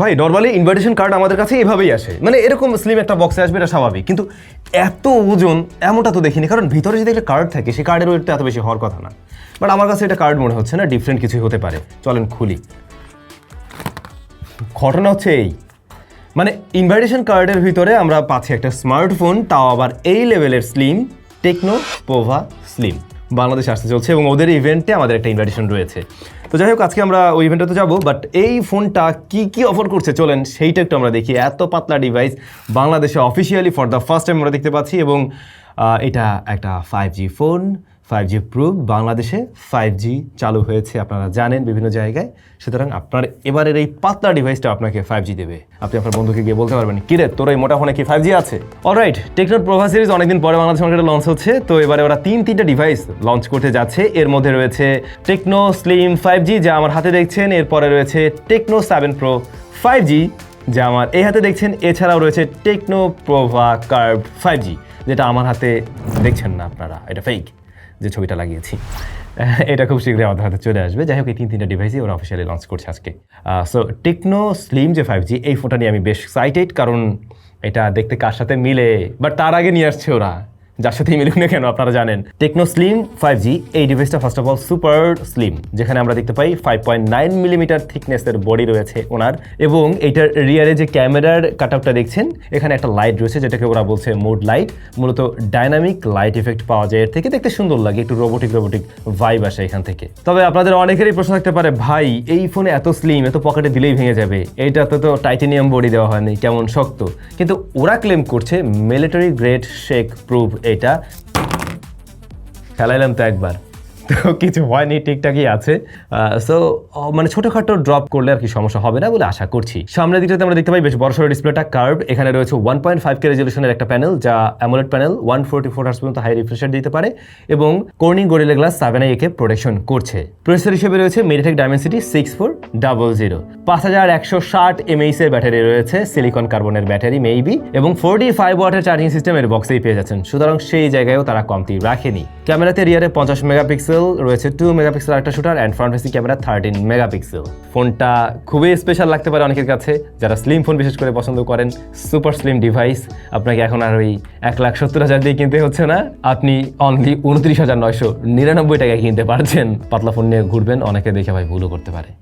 ভাই normally invitation card আমাদের কাছে এভাবেই আসে। মানে এরকম স্লিম একটা বক্সে আসবে, এটা স্বাভাবিক। কিন্তু এত ওজন, এমনটা তো দেখিনি। কারণ ভিতরে যদি একটা কার্ড থাকে সেই কার্ডের ওয়েট তো এত বেশি হওয়ার কথা না। বাট আমার কাছে এটা কার্ড মনে হচ্ছে না ডিফারেন্ট কিছুই হতে পারে। চলেন খুলি। ঘটনা হচ্ছে এই। মানে ইনভাইটেশন কার্ডের ভিতরে আমরা পাচ্ছি একটা স্মার্টফোন তাও আবার এই লেভেলের slim Tecno Pova slim Bangladesh আসতে চলছে এবং ওদের ইভেন্টে আমাদের একটা ইনভাইটেশন রয়েছে। তো যাই হোক, আজকে আমরা ওই ইভেন্টে তো যাব বাট এই ফোনটা কি কি অফার করছে চলেন, সেইটা একটু আমরা দেখি। এত পাতলা ডিভাইস বাংলাদেশে officially for the first time আমরা দেখতে পাচ্ছি এবং এটা একটা five G phone five G proof বাংলাদেশে ফাইভ জি চালু হয়েছে, আপনারা জানেন বিভিন্ন জায়গায়। সুতরাং আপনার এবারের এই পাতলা ডিভাইসটা আপনাকে ফাইভ জি দেবে। আপনি আপনার বন্ধুকে গিয়ে বলতে পারবেন, কিরে, তোর এই মোটা ফোনে কি ফাইভ জি আছে? অলরাইট টেকনোর প্রভা সিরিজ অনেকদিন পরে বাংলাদেশ মার্কেটে লঞ্চ হচ্ছে, তো এবারে ওরা তিন, তিনটা ডিভাইস লঞ্চ করতে যাচ্ছে। এর মধ্যে রয়েছে টেকনো স্লিম ফাইভ জি যা আমার হাতে দেখছেন। এরপরে রয়েছে Tecno seven pro five G যা আমার এই হাতে দেখছেন। এছাড়াও রয়েছে Tecno Pova curve five G যেটা আমার হাতে দেখছেন না আপনারা, এটা ফেক যে ছবিটা লাগিয়েছি। এটা খুব শীঘ্রই আমাদের হাতে চলে আসবে। যাই হোক, এই তিন তিনটা ডিভাইসই ওরা অফিসিয়ালি লঞ্চ করছে আজকে। সো টেকনো স্লিম যে ফাইভ জি এই ফোনটা নিয়ে আমি বেশ এক্সাইটেড কারণ এটা দেখতে কার সাথে মিলে বাট তার আগে নিয়ে আসছে ওরা। যার সাথেই মিলুক না কেন, আপনারা জানেন। টেকনো স্লিম ফাইভ জি এই ডিভাইসটা first of all super slim যেখানে আমরা দেখতে পাই ফাইভ পয়েন্ট নাইন মিলিমিটার থিকনেসের বডি রয়েছে ওনার। এবং এইটার রিয়ারে যে ক্যামেরার কাট আপটা দেখছেন, এখানে একটা লাইট রয়েছে, যেটাকে ওরা বলছে মুড লাইট মূলত ডাইনামিক লাইট ইফেক্ট পাওয়া যায়, এর থেকে দেখতে সুন্দর লাগে, একটু রোবোটিক রোবোটিক ভাইব আসে এখান থেকে। তবে আপনাদের অনেকেরই প্রশ্ন থাকতে পারে, ভাই, এই ফোনে এত স্লিম এত পকেটে দিলেই ভেঙে যাবে। এইটাতে তো টাইটেনিয়াম বডি দেওয়া হয়নি, কেমন শক্ত? কিন্তু ওরা ক্লেম করছে মিলিটারি গ্রেড শেক প্রুফ এটা খেলাইলাম তো একবার। তো কিছু হয়নি ঠিকঠাকই আছে। সো মানে ছোটোখাটো ড্রপ করলে আর কি সমস্যা হবে না বলে আশা করছি। সামনের দিকটাতে আমরা দেখতে পাই বেশ বড় সড়ো ডিসপ্লেটা কার্ভ এখানে রয়েছে ওয়ান পয়েন্ট ফাইভ কে রেজলিউশনের একটা প্যানেল যা AMOLED panel one forty four hertz পর্যন্ত হাই রিফ্রেশার দিতে পারে এবং Corning Gorilla Glass seven I একে প্রোটেকশন করছে। প্রসেসর হিসেবে রয়েছে MediaTek Dimensity six four double zero পাঁচ হাজার একশো ষাট এমএইস এর ব্যাটারি রয়েছে সিলিকন কার্বনের ব্যাটারি মেইবি এবং ফোরটি ফাইভ ওয়াটের চার্জিং সিস্টেম এর বক্সেই পেয়ে যাচ্ছেন। সুতরাং সেই জায়গায়ও তারা কমতি রাখেনি। ক্যামেরাতে রিয়ারে পঞ্চাশ মেগাপিক্সেল রয়েছে টু মেগাপিক্সেল একটা shooter and front facing camera thirteen megapixel ফোনটা খুবই স্পেশাল লাগতে পারে অনেকের কাছে। যারা স্লিম ফোন বিশেষ করে পছন্দ করেন সুপার স্লিম ডিভাইস আপনাকে এখন আর ওই এক লাখ সত্তর হাজার দিয়ে কিনতে হচ্ছে না। আপনি অনলি উনত্রিশ হাজার নয়শো নিরানব্বই টাকায় কিনতে পারছেন। পাতলা ফোন নিয়ে ঘুরবেন, অনেকে দেখে ভাই ভুলও করতে পারে।